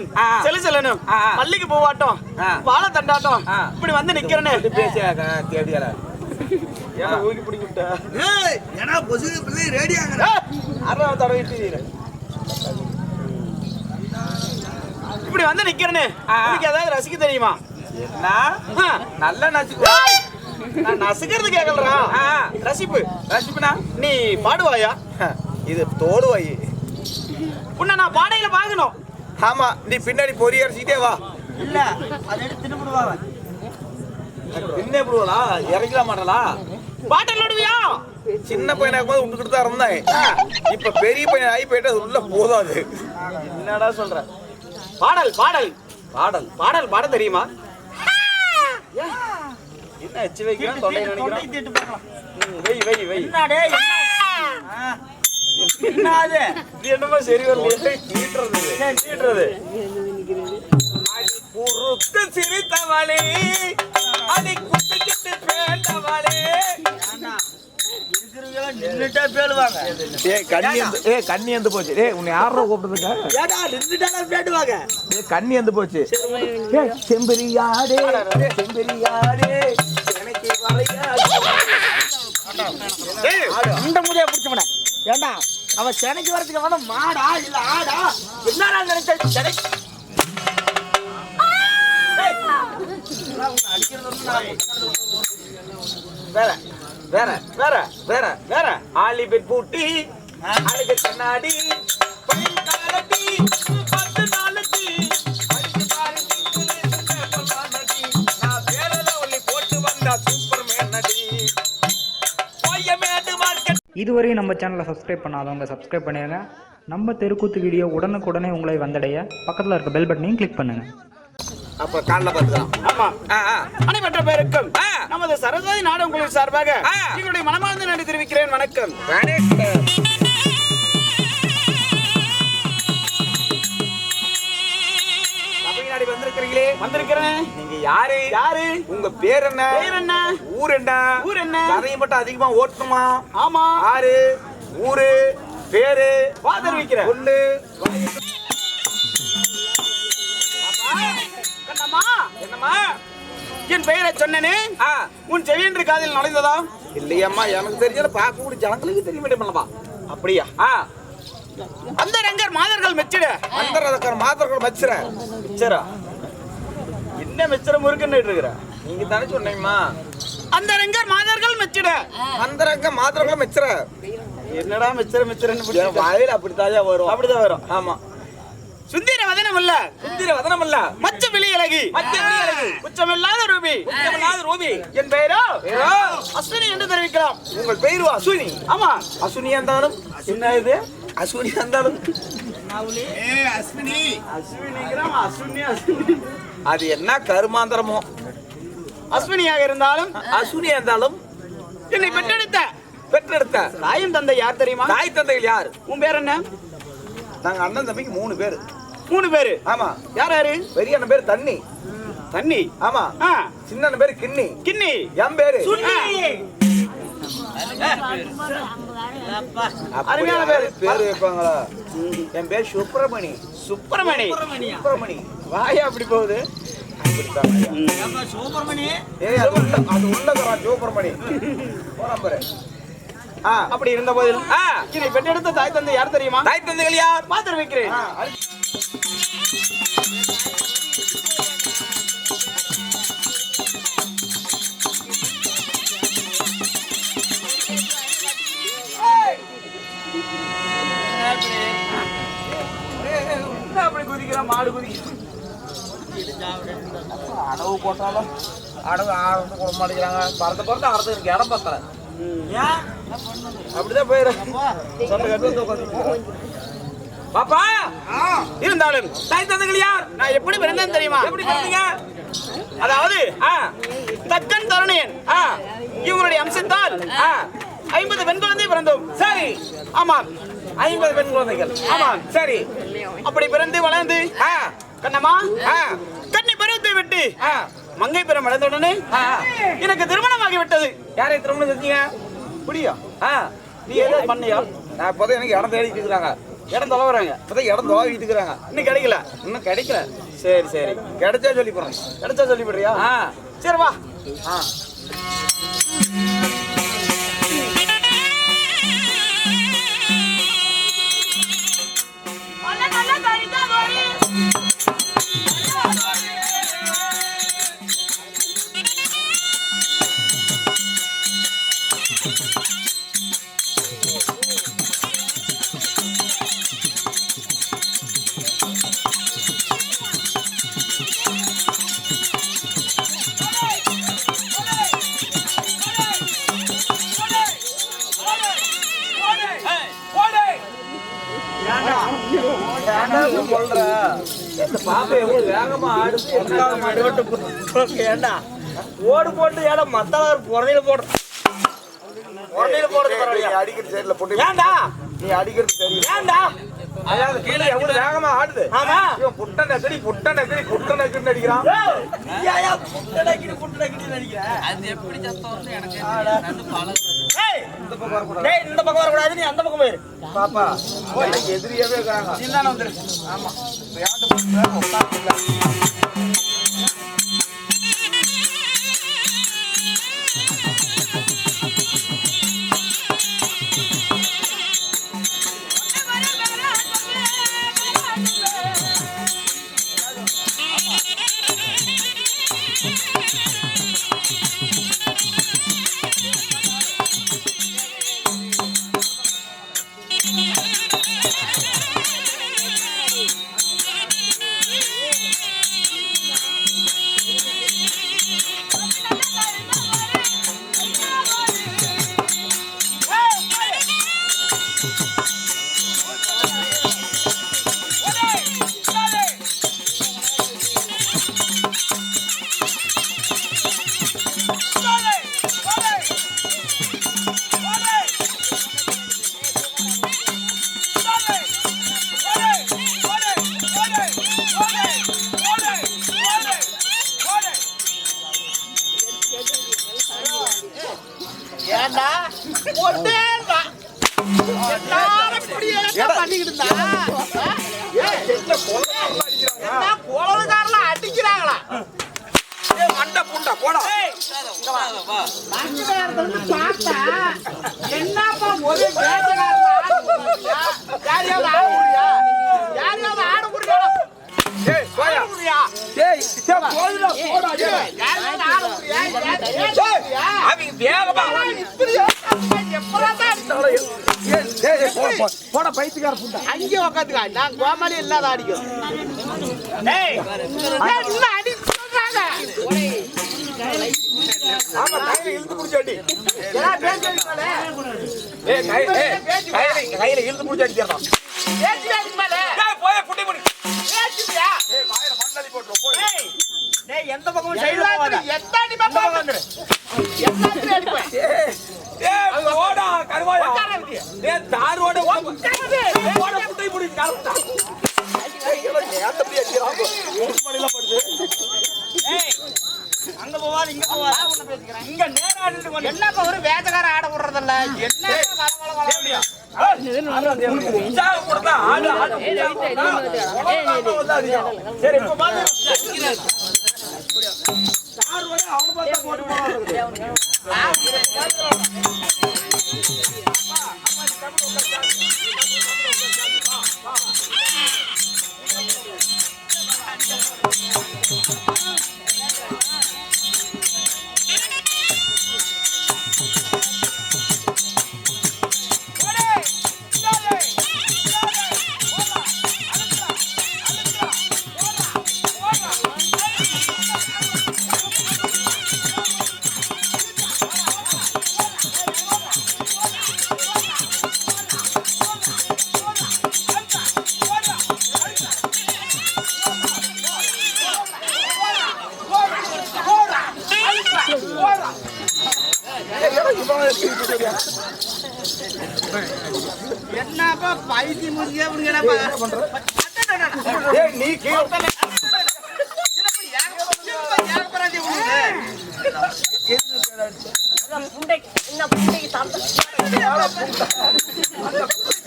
பூவாட்டம் ஆ. செலு ஆ. மல்லிகை பூவாட்டம். வாழை தண்டாட்டம். இப்படி வந்து நிக்கிறேன்னு பேசியாக்க தேடியால ஏன்னா ஊக்கி பிடிக்க விட்ட ஏய், ஏன்னா பொசுக்கு பிள்ளை ரேடியாங்கிற அறுபது தடவை இப்படி வந்து நிக்கிறேன்னு. உனக்கு ஏதாவது ரசிக்க தெரியுமா என்ன. நல்ல நச்சுக்கோ ஏய்! நான் நசுக்கிறது கேட்கலடா ஆ. ரசிப்பு ரசிப்பனா நீ பாடுவாயா இது தோடு வை உன்னை நான் பாடையில பாக்கணும் ஆமா நீ பின்னாடி பொறி அடிச்சுக்கிட்டே வா. இல்ல அதை எடுத்து தின்னுடுவாங்க என்ன போடுவலா இறங்கிட மாட்டலா பாட்டில் விடுவியா சின்ன பையனா இருக்கும்போது விட்டுக்கிட்டு தான் இருந்தேன் இப்ப பெரிய பையன் ஆகி போயிட்டு அது உள்ள போதாது. என்னடா சொல்ற? பாடல் பாடல். பாடல். பாடல் பாட தெரியுமா? என்ன எச்சு வைக்கிறோம் தொண்டை நினைக்கிறோம் திட்டு பார்க்கலாம். ம், வை வை வை என்னடே என்ன அது இது என்னமோ சரி வரலையே நீட்டுறது இது. நீட்டுறது குறுக்கு சிரித்தவளே. அதை குத்திக்கிட்டு பேண்டவளே. இருக்கிறவங்க நின்னுட்டே பேடுவாங்க. ஏ கண்ணி எந்த ஏ கண்ணி எந்த போச்சு? ஏ உன்னை யாரோ கூப்பிடுதுங்க ஏடா நின்னுட்டாலே பேடுவாங்க? ஏ கண்ணி எந்த போச்சு? செம்பரியாடே செம்பரியாடே. எனக்கு அந்த முடிய பிடிச்சவன ஏண்டா அவன் சென்னைக்கு வரதுக்கு வந்து மாடா இல்ல ஆடா? என்னடா நினைச்ச? சென்னை வேற வேற வேற வேற வேற. ஆலிபெட் பூட்டி அழகு கண்ணாடி பையன் காலடி மார்க்கெட் இதுவரை நம்ம சேனலை சப்ஸ்கிரைப் பண்ணாதவங்க சப்ஸ்கிரைப் பண்ணிடுங்க நம்ம தெருக்கூத்து வீடியோ உடனுக்குடனே உங்களை வந்தடைய பக்கத்தில் இருக்க பெல் பட்டனையும் கிளிக் பண்ணுங்கள் அப்புறம் காலைல பார்த்துக்கலாம் ஆமா. அனைவற்ற பேருக்கும். நமது சரஸ்வதி நாடகங்களின் சார்பாக ஆ. எங்களுடைய மனமார்ந்த நன்றி தெரிவிக்கிறேன். வணக்கம். வணக்கம். வந்திருக்கிறேன். நீங்க யாரு? யாரு? உங்க பேர் என்ன? பேர் என்ன? ஊர் என்ன? ஊர் என்ன? கதையை மட்டும் அதிகமா ஓட்டணுமா? ஆமா. ஆறு ஊரு பேரு வா தெரிவிக்கிறேன் சொல்லு. கண்ணம்மா என்னம்மா? என் பெயரை சொன்னேனே. உன் செவியன்று காதில் நுழைந்ததா? இல்லையம்மா எனக்கு தெரிஞ்சத பார்க்க கூட ஜனங்களுக்கு தெரிய மாட்டேமா அப்படியா? ஆ. அந்த ரங்கர் மாதர்கள் மெச்சிட. அந்த ரதக்கார மாத்திரங்கள் வச்சுற மிச்சரா என்ன மிச்சர முறுக்குன்னு இருக்கிற நீங்க தானே சொன்னீங்கம்மா. அந்த ரங்கர் மாதர்கள் மெச்சிட. அந்த ரங்க மாத்திரங்களும் வச்சுற என்னடா மிச்சர மிச்சரன்னு வாயில அப்படித்தாயா வரும். அப்படிதான் வரும். ஆமா. சுந்தர வதனம் அல்ல சுந்தர வதனம் இல்ல மச்ச விழி அழகி. மச்ச விழி அழகி. உச்சமில்லாத ரூபி. உச்சமில்லாத ரூபி. என் பெயரோ? அஸ்வினி என்று தெரிவிக்கலாம். உங்கள் பெயரு அசுனி ஆமா. அசுனி இருந்தாலும் என்ன இது? அசுனி இருந்தாலும் அஸ்வினிங்கிறான் அஸ்வினி அஸ்வினி. அது என்ன கருமாந்திரமோ? அஸ்வினியாக இருந்தாலும் அசுனி இருந்தாலும் என்னை பெற்றெடுத்த. பெற்றெடுத்த. தாயும் தந்தை யார் தெரியுமா? தாய் தந்தைகள் யார்? உன் பேர் என்ன? நாங்க அண்ணன் தம்பிக்கு மூணு பேர். மூணு பேரு. ஆமா. யார் யாரு? பெரிய அண்ணன் பேர் தண்ணி. தண்ணி. ஆமா. ஆ. சின்ன அண்ணன் பேர் கிண்ணி. கிண்ணி. என் பேரு. அருமையான பேரு. பேரு வைப்பாங்களா? என் பேர் சுப்பிரமணி. சுப்பிரமணி. சுப்பிரமணி. வாயா அப்படி போகுது. அப்படி இருந்த போதிலும் பெற்றெடுத்த தாய் தந்தை யார் தெரியுமா? தாய் தந்தைகள் யார்? மாத்திர வைக்கிறேன். அப்படி குதிக்கிறான் மாடு குதிக்கிறான் அடவு போட்டாலும் அடவு ஆரம்பத்து போட மாட்டேங்கிறாங்க பறந்து பறந்து அறந்து எனக்கு இடம் பத்தல. ஏன்? அப்படிதான் போயிடும் சொந்த கட்டு வந்து உட்காந்து பாப்பா இருந்தாலும் தாய் தந்தைகள் யார்? நான் எப்படி பிறந்தேன் தெரியுமா? எப்படி பண்ணீங்க அதாவது தக்கன் தருணையன். இவங்களுடைய அம்சத்தால் ஐம்பது பெண் குழந்தை பிறந்தோம். சரி. ஆமாம். ஐம்பது பெண் குழந்தைகள். ஆமா. சரி. அப்படி பிறந்து வளர்ந்து ஆ கண்ணம்மா ஆ பருவத்தை விட்டு ஆ மங்கை பெறம் அடைந்த உடனே ஆ எனக்கு திருமணமாகி விட்டது. யாரை திருமணம் செஞ்சீங்க? புரியா ஆ நீ ஏதோ பண்ணியா? நான் இப்போதான் எனக்கு இடம் தேடிட்டு இருக்கிறாங்க. இடம் தொலைவுறாங்க. இப்பதான் இடம் தோவிட்டு இருக்கிறாங்க. இன்னும் கிடைக்கல. இன்னும் கிடைக்கல. சரி சரி. கிடைச்சா சொல்லி போறேன் கிடைச்சா சொல்லிவிடுறியா ஆ. சரி வா. ஆ. சொல்ற. இந்த பாப்பா எவ்வளவு வேகமா ஆடுது ஏண்டா? ஓடு போட்டு ஏடா மத்தவர் புறதையில போடுற புறதையில போடுறது அடிக்கிறது சரியில்ல பொட்டி ஏண்டா? நீ அடிக்கிறது சரியில்லை ஏண்டா? அதாவது கீழே எவ்வளவு வேகமா ஆடுது? ஆமா. இவன் புட்ட நெக்கடி புட்ட நெக்கடி புட்ட நெக்கடி அடிக்கிறான் ஐயா புட்டடக்கிட்டு புட்டடக்கிட்டு நினைக்கிறேன் ஏய், டேய், இந்த பக்கம் வரக்கூடாது நீ அந்த பக்கம் போயிரு. பாப்பா எதிரியாவே இருக்கிறாங்க ஆமா. தான் பண்ணிக்கிட்டு இருந்தா? என்ன குழந்தைக்காரல அடிக்கிறாங்களா? மண்டை புண்டை போடா. என்னப்பா ஒரு? யாரையாவது ஆடு புடியா? ஏய் போயா ஆடு புடியா? ஏய் ஏய், போயிடா போடா ஏய். யாரையாவது ஆடு புடியா? யார் வேட்டை புடியா? அவங்க வேகமா அவன் இப்படியே எப்படா தான் அடிச்சாலும் ஏய், ஏய், ஏய், போ, போ. போடா பைத்தியக்கார புண்டை அங்கே உக்காந்துக்கா நான் கோமாளி இல்லாத அடிக்கும் ஆமா கையில இழுத்து ஏய் கையில இழுத்து புடிச்சு எந்த பக்கமும் சைடுல போகாத அடி பாப்பா வந்துரு எந்த அடி அடிப்பேன் ஏய் ஏய் போடா கருவாயா உட்கார விட்டு. ஏய் தாரோட உட்காரு. போட புடி புடி கரெக்டா ஏய் இவன் ஏத்த புடி அடிக்கிறான் ஒரு மணில படுது ஏய் அங்க போவாது இங்க போவாது ஒண்ணு பேசிக்கிறேன் இங்க நேரா ஆடிட்டு கொண்டு என்னப்பா ஒரு வேட்டக்கார ஆட விடுறதில்ல என்ன வள வள வள ஆடு சரி இப்ப பாத்து போட்டு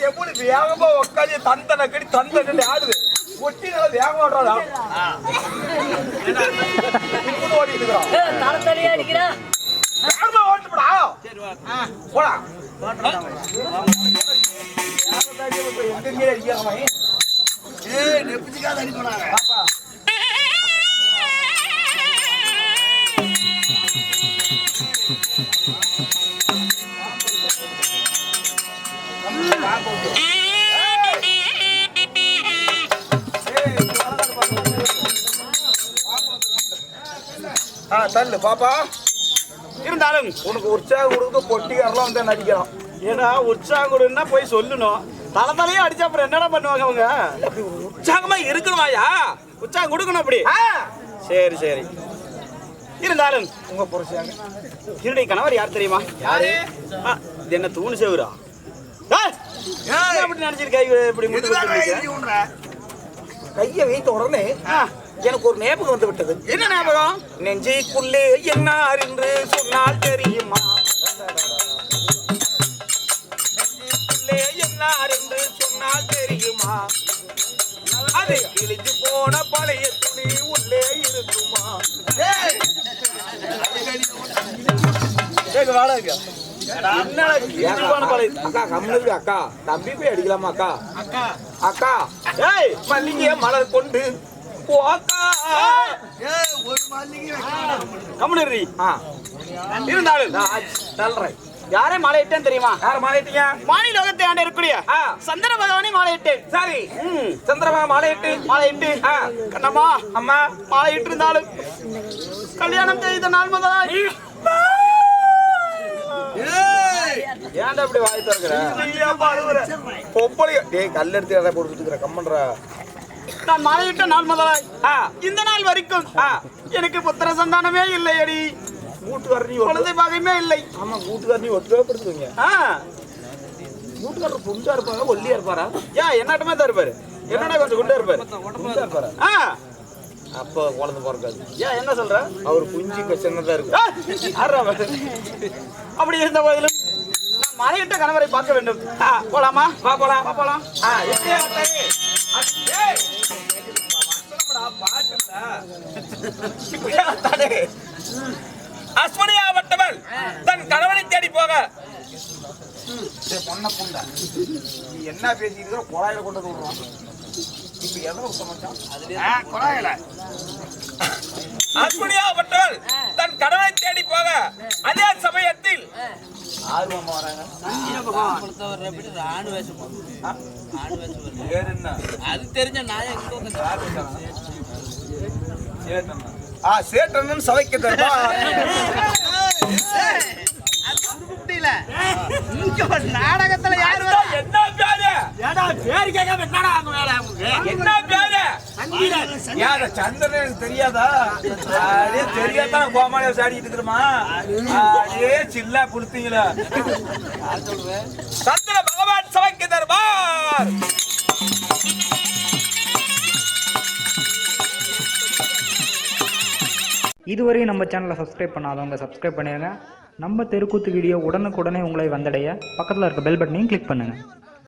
எப்படி மாடு வேகமா உட்காந்து தந்தனை கடி தந்தனை ஆடுது ஒட்டி நல்லா வேகமா ஓடுறாடா ஓடிட்டு இருக்கிறான் வேகமா ஓட்டுப்படா போடா நெப்பிச்சுக்காத அடி போனாங்க தள்ளு பாப்பா. இருந்தாலும் உனக்கு உற்சாகம் கொடுக்க பொட்டிக்காரெல்லாம் வந்து நடிக்கிறான் ஏடா உற்சாகம் கொடுன்னா போய் சொல்லணும். தலை தலையே அடிச்சா அப்புறம் என்னடா பண்ணுவாங்க அவங்க? உற்சாகமா இருக்கணுமாயா? உற்சாகம் கொடுக்கணும் அப்படி. சரி சரி. இருந்தாலும் உங்க புருஷன். என்னுடைய கணவர் யார் தெரியுமா? யாரு? என்ன தூணு சேவுரா அப்படி நினைச்சிருக்கா? இப்படி? கையை வைத்த உடனே எனக்கு ஒரு ஞாபகம் வந்து விட்டது. என்ன ஞாபகம்? நெஞ்சுக்குள்ளே என்னார் என்று சொன்னால் தெரியுமா? நெஞ்சுக்குள்ளே என்னார் என்று சொன்னால் தெரியுமா? அது கிழிஞ்சு போன பழைய துணி உள்ளே இருக்குமா? கேக்கு வாடா இங்க. என்னடா? கிழிஞ்சு போன பழைய அக்கா கம்முனு அக்கா. தம்பி போய் அடிக்கலாமா அக்கா. அக்கா. ஏய் மல்லிகைய மலர் கொண்டு கம்முனு இருந்தாலும். தள்ளுறேன். யாரே மாலையிட்டேன் தெரியுமா? யார் மாலையிட்டீங்க? மானி லோகத்தை ஆண்டு இருக்கக்கூடிய. சந்திர பகவானே மாலையிட்டேன். சரி. ம். சந்திரமா மாலையிட்டு. மாலையிட்டு. கண்ணம்மா. அம்மா. மாலையிட்டு இருந்தாலும் கல்யாணம் செய்த நாள் முதலாய். ஏன்டா இப்படி வாய் திறக்கிற? டேய் கல் எடுத்து இருக்கிற. கம்மன்றா. நான் மாலையிட்ட நாள் முதலாய். இந்த நாள் வரைக்கும். எனக்கு புத்திர சந்தானமே இல்லை அடி ஒட்டு குழந்தை பாகமே இல்லை. ஆமா வீட்டுக்காரர் நீ ஒட்டுவே படுத்துவீங்க ஆ. வீட்டுக்காரர் புண்டா இருப்பாங்க ஒல்லியா இருப்பாரா? ஏன் என்னட்டமே தான் இருப்பாரு என்னடா கொஞ்சம் குண்டா இருப்பாரு? புண்டா இருப்பாரா ஆ. அப்ப குழந்தை பிறக்காது. ஏன் என்ன சொல்ற? அவர் குஞ்சு சின்னதா அவன்? அப்படி இருந்த போதிலும் மாலையிட்ட கணவரை பார்க்க வேண்டும். போலாமா? வா போலாம் வா போலாம்? அஸ்வினியாவட்டவள் தன். கணவனை தேடி போக. பொண்ண புண்டா. நீ என்ன இருக்கிற குழாயில கொண்டு விடுறான். இப்ப எதை விட்ட மச்சான் குழாயில. அஸ்வினியாவட்டவள் தன் கணவனை தேடி போக அதே சமயத்தில் ஆர்வமா வராங்க பேர் என்ன? அது தெரிஞ்ச நாயா ஆ சேட்டன்னு சவைக்க தருவா நாடகத்துல யாரு வரா? என்ன பேரு? ஏடா, பேரு கேட்காம என்னடா அங்க வேலை உனக்கு? என்ன பேரு? யார சந்திரன் எனக்கு தெரியாதா? அதே தெரியாதான் கோமாளியா சாடிட்டு இருக்கிறமா அதே சில்லா கொடுத்தீங்களா. சந்திர பகவான் தருவார் இதுவரையும் நம்ம சேனலை சப்ஸ்கிரைப் பண்ணாதவங்க சப்ஸ்கிரைப் பண்ணிடுங்க நம்ம தெருக்கூத்து வீடியோ உடனுக்குடனே உங்களை வந்தடைய. பக்கத்தில் இருக்க பெல் பட்டனையும் கிளிக் பண்ணுங்கள்